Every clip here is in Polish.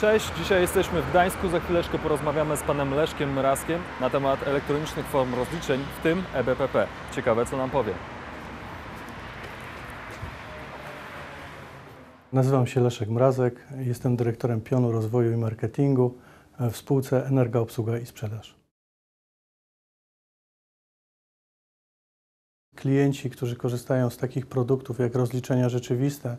Cześć, dzisiaj jesteśmy w Gdańsku. Za chwileczkę porozmawiamy z panem Leszkiem Mrazkiem na temat elektronicznych form rozliczeń, w tym EBPP. Ciekawe, co nam powie. Nazywam się Leszek Mrazek, jestem dyrektorem pionu rozwoju i marketingu w spółce Energa Obsługa i Sprzedaż. Klienci, którzy korzystają z takich produktów jak rozliczenia rzeczywiste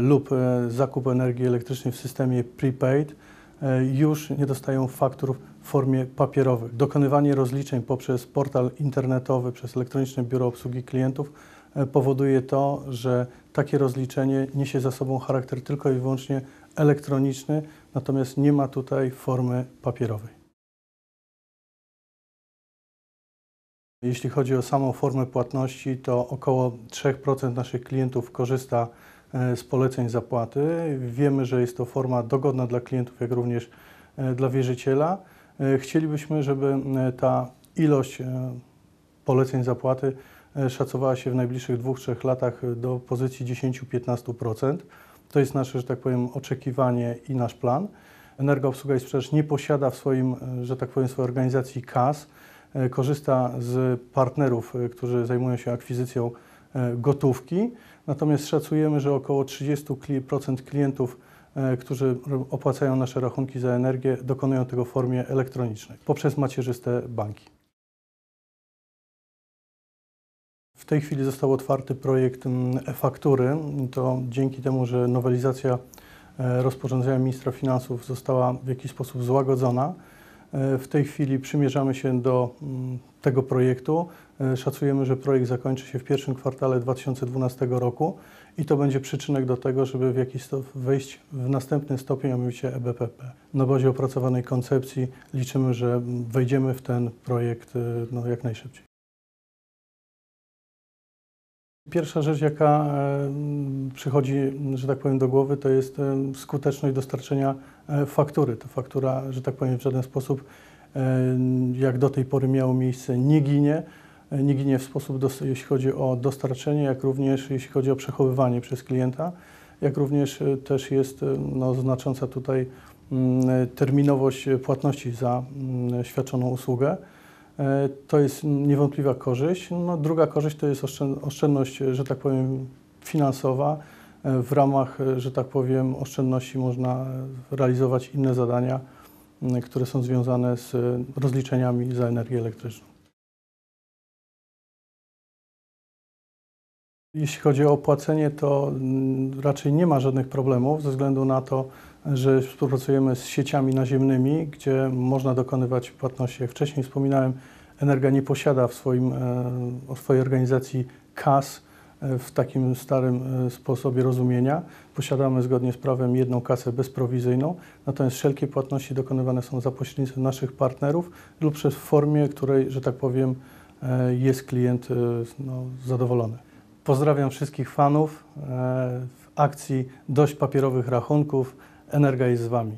lub e, zakup energii elektrycznej w systemie prepaid, e, już nie dostają faktur w formie papierowych. Dokonywanie rozliczeń poprzez portal internetowy, przez elektroniczne biuro obsługi klientów e, powoduje to, że takie rozliczenie niesie za sobą charakter tylko i wyłącznie elektroniczny, natomiast nie ma tutaj formy papierowej. Jeśli chodzi o samą formę płatności, to około 3% naszych klientów korzysta e, z poleceń zapłaty. Wiemy, że jest to forma dogodna dla klientów, jak również e, dla wierzyciela. E, Chcielibyśmy, żeby e, ta ilość e, poleceń zapłaty e, szacowała się w najbliższych 2-3 latach do pozycji 10-15%. To jest nasze, że tak powiem, oczekiwanie i nasz plan. Energa Obsługa i Sprzedaż nie posiada w swoim, e, że tak powiem, swojej organizacji kas. E, Korzysta z partnerów, e, którzy zajmują się akwizycją e, gotówki. Natomiast szacujemy, że około 30% klientów, e, którzy opłacają nasze rachunki za energię, dokonują tego w formie elektronicznej poprzez macierzyste banki. W tej chwili został otwarty projekt e-faktury. To dzięki temu, że nowelizacja e, rozporządzenia ministra finansów została w jakiś sposób złagodzona. E, W tej chwili przymierzamy się do mm, tego projektu. E, Szacujemy, że projekt zakończy się w pierwszym kwartale 2012 roku i to będzie przyczynek do tego, żeby w jakiś sposób wejść w następny stopień, a mianowicie EBPP. Na bazie opracowanej koncepcji liczymy, że wejdziemy w ten projekt e, no, jak najszybciej. Pierwsza rzecz, jaka e, przychodzi, że tak powiem, do głowy, to jest e, skuteczność dostarczenia e, faktury. Ta faktura, że tak powiem, w żaden sposób, jak do tej pory miało miejsce, nie ginie. Nie ginie w sposób, jeśli chodzi o dostarczenie, jak również jeśli chodzi o przechowywanie przez klienta, jak również też jest no, znacząca tutaj mm, terminowość płatności za mm, świadczoną usługę. E, To jest niewątpliwa korzyść. No, druga korzyść to jest oszczęd- oszczędność, że tak powiem, finansowa. E, W ramach, e, że tak powiem, oszczędności można realizować inne zadania, które są związane z rozliczeniami za energię elektryczną. Jeśli chodzi o opłacenie, to raczej nie ma żadnych problemów ze względu na to, że współpracujemy z sieciami naziemnymi, gdzie można dokonywać płatności. Jak wcześniej wspominałem, Energa nie posiada w, swoim, e, w swojej organizacji kas e, w takim starym e, sposobie rozumienia. Posiadamy zgodnie z prawem jedną kasę bezprowizyjną, natomiast wszelkie płatności dokonywane są za pośrednictwem naszych partnerów lub przez formie, której, że tak powiem, jest klient no, zadowolony. Pozdrawiam wszystkich fanów w akcji Dość papierowych rachunków. Energa jest z Wami.